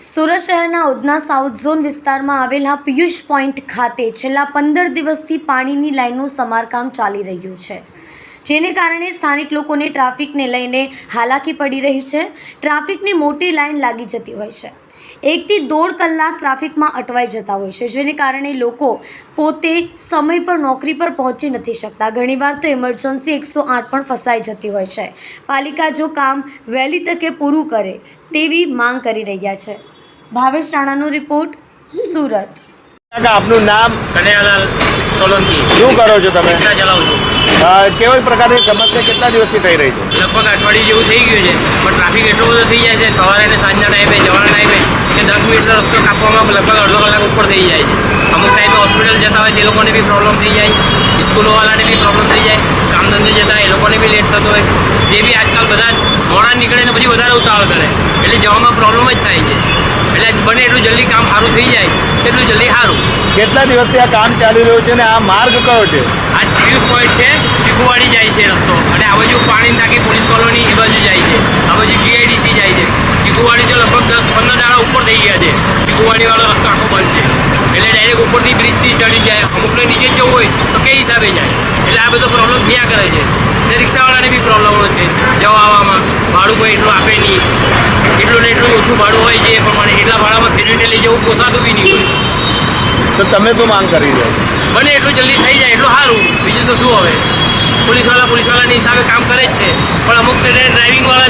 સુરત શહેરના Udhna south zone વિસ્તારમાં આવેલા પિયુષ પોઈન્ટ ખાતે છેલ્લા પંદર દિવસથી પાણીની લાઇનનું સમારકામ ચાલી રહ્યું છે. જેને કારણે સ્થાનિક લોકોને ટ્રાફિકને લઈને હાલાકી પડી રહી છે. ટ્રાફિકની મોટી લાઇન લાગી જતી હોય છે. એકથી દોઢ કલાક ટ્રાફિકમાં અટવાઈ જતા હોય છે જેને કારણે લોકો પોતે સમય પર નોકરી પર પહોંચી નથી શકતા. ઘણીવાર તો ઇમરજન્સી એકસો આઠ પણ ફસાઈ જતી હોય છે. પાલિકા જો કામ વહેલી તકે પૂરું કરે તેવી માંગ કરી રહ્યા છે. ભાવેશ રાણાનો રિપોર્ટ સુરત. આપનું નામ? કનૈયાલાલ સોલંકી. શું કરો છો તમે? કેવી પ્રકારની સમસ્યા કેટલા દિવસથી થઈ રહી છે? લગભગ અઠવાડિયું જેવું થઈ ગયું છે, પણ ટ્રાફિક એટલો બધો થઈ જાય છે, સવારે અને સાંજના ટાઈમે જવાના ટાઈમે કે દસ મિનિટનો રસ્તો કાપવામાં લગભગ અડધો કલાક ઉપર થઈ જાય છે. અમુક ટાઈમે હોસ્પિટલ જતા હોય, તે લોકોને બી પ્રોબ્લેમ થઈ જાય સ્કૂલોવાળાને બી પ્રોબ્લેમ થઈ જાય કામ ધંધે જતા એ લોકોને બી લેટ થતો હોય. જે બી આજકાલ બધા મોડા નીકળે ને પછી વધારે ઉતાવળ કરે. એટલે જવામાં પ્રોબ્લેમ જ થાય છે. એટલે બને એટલું જલ્દી કામ સારું થઈ જાય એટલું જલ્દી સારું. કેટલા દિવસથી આ કામ ચાલી રહ્યું છે અને આ માર્ગ કયો છે? આ પિયુષ પોઈન્ટ છે ચીકુવાડી જાય છે રસ્તો. અને આ બાજુ પાણી નાખી પોલીસ કોલોની એ બાજુ જાય છે. આ બાજુ જીઆઈડીસી જાય છે. ચીકુવાડી તો લગભગ દસ પંદર દાડા ઉપર થઈ ગયા છે. ચીકુવાડીવાળો રસ્તો આખો બંધ છે. એટલે ડાયરેક્ટ ઉપરની બ્રિજથી ચડી જાય. અમુકને નીચે જવું હોય તો કઈ હિસાબે જાય. એટલે આ બધો પ્રોબ્લેમ થયા કરે છે. રિક્ષાવાળાને બી પ્રોબ્લેમો છે. જવા ભાડું કોઈ એટલું આપે નહીં. એટલું ને એટલું ઓછું ભાડું હોય છે એ પ્રમાણે એટલા ભાડામાં ફેરવીને લઈ જવું પોસાતું બી નહીં હોય. તો તમે તો માંગ કરી દો બને એટલું જલ્દી થઈ જાય એટલું સારું. બીજું તો શું હવે? પોલીસવાળા પોલીસવાળાની હિસાબે કામ કરે જ છે. પણ અમુક ડ્રાઇવિંગવાળા